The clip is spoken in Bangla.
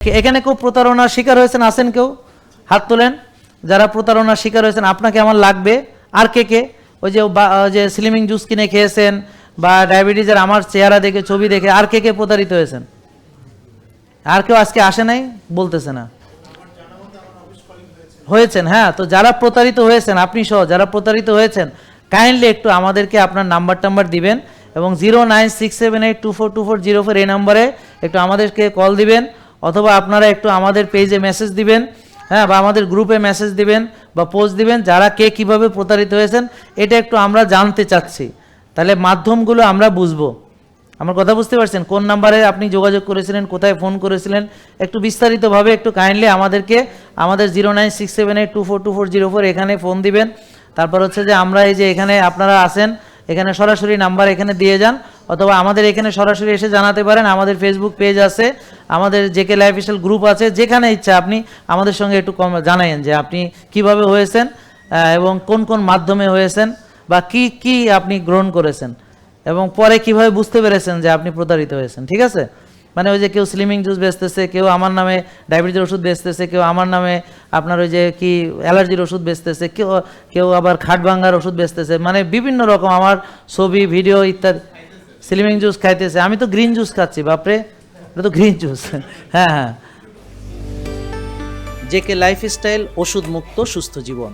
এখানে কেউ প্রতারণার শিকার হয়েছেন? আছেন কেউ? হাত তোলেন। যারা প্রতারণার শিকার হয়েছেন, আপনাকে আমার লাগবে। আর কে কে? ওই যে যে স্লিমিং জুস কিনে খেয়েছেন, বা ডায়াবেটিসের আমার চেহারা দেখে, ছবি দেখে, আর কে কে প্রতারিত হয়েছেন? আর কেউ আজকে আসে নাই? বলতেছে না। হয়েছেন হ্যাঁ। তো যারা প্রতারিত হয়েছেন, আপনি সহ যারা প্রতারিত হয়েছেন কাইন্ডলি একটু আমাদেরকে আপনার নাম্বার টাম্বার দিবেন এবং zero nine six seven eight two four two four zero four এই নম্বরে একটু আমাদেরকে কল দিবেন। অথবা আপনারা একটু আমাদের পেজে মেসেজ দিবেন হ্যাঁ বা আমাদের গ্রুপে মেসেজ দিবেন, বা পোস্ট দিবেন, যারা কে কীভাবে প্রতারিত হয়েছেন, এটা একটু আমরা জানতে চাচ্ছি। তাহলে মাধ্যমগুলো আমরা বুঝব। আমার কথা বুঝতে পারছেন? কোন নাম্বারে আপনি যোগাযোগ করেছিলেন, কোথায় ফোন করেছিলেন? একটু বিস্তারিতভাবে একটু কাইন্ডলি আমাদেরকে, আমাদের zero nine six seven eight two four two four zero four এখানে ফোন দিবেন। তারপর হচ্ছে যে আমরা এই যে এখানে আপনারা আসেন এখানে সরাসরি নাম্বার এখানে দিয়ে যান, অথবা আমাদের এখানে সরাসরি এসে জানাতে পারেন, আমাদের ফেসবুক পেজ আছে। আমাদের জেকে লাইফ স্টাইল গ্রুপ আছে, যেখানে ইচ্ছা আপনি আমাদের সঙ্গে একটু কম জানাইন যে আপনি কীভাবে হয়েছেন এবং কোন কোন মাধ্যমে হয়েছেন বা কি কি আপনি গ্রহণ করেছেন, এবং পরে কীভাবে বুঝতে পেরেছেন যে আপনি প্রতারিত হয়েছেন, ঠিক আছে? মানে ওই যে কেউ স্লিমিং জুস বেচতেছে, কেউ আমার নামে ডায়াবেটিসের ওষুধ বেচতেছে, কেউ আমার নামে আপনার ওই যে কি অ্যালার্জির ওষুধ বেচতেছে, কেউ কেউ আবার খাট ভাঙ্গার ওষুধ বেচতেছে মানে বিভিন্ন রকম আমার ছবি, ভিডিও ইত্যাদি স্লিমিং জুস খাইতেছে। আমি তো গ্রিন জুস খাচ্ছি, বাপরে। এটা তো গ্রিন জুস হ্যাঁ হ্যাঁ। জেকে লাইফস্টাইল ওষুধ মুক্ত সুস্থ জীবন।